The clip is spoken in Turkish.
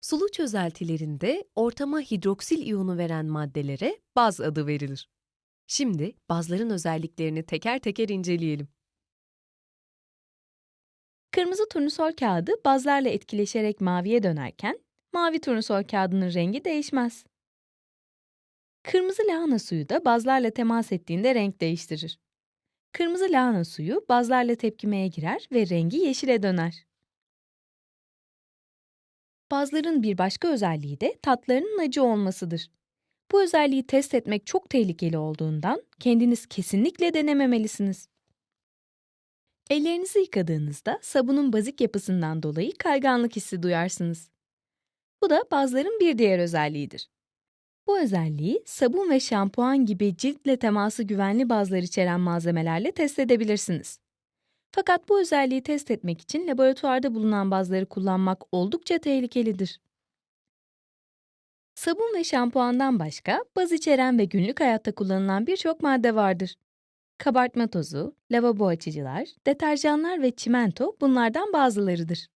Sulu çözeltilerinde ortama hidroksil iyonu veren maddelere baz adı verilir. Şimdi bazların özelliklerini teker teker inceleyelim. Kırmızı turnusol kağıdı bazlarla etkileşerek maviye dönerken, mavi turnusol kağıdının rengi değişmez. Kırmızı lahana suyu da bazlarla temas ettiğinde renk değiştirir. Kırmızı lahana suyu bazlarla tepkimeye girer ve rengi yeşile döner. Bazların bir başka özelliği de tatlarının acı olmasıdır. Bu özelliği test etmek çok tehlikeli olduğundan kendiniz kesinlikle denememelisiniz. Ellerinizi yıkadığınızda sabunun bazik yapısından dolayı kayganlık hissi duyarsınız. Bu da bazların bir diğer özelliğidir. Bu özelliği sabun ve şampuan gibi ciltle teması güvenli bazlar içeren malzemelerle test edebilirsiniz. Fakat bu özelliği test etmek için laboratuvarda bulunan bazları kullanmak oldukça tehlikelidir. Sabun ve şampuandan başka baz içeren ve günlük hayatta kullanılan birçok madde vardır. Kabartma tozu, lavabo açıcılar, deterjanlar ve çimento bunlardan bazılarıdır.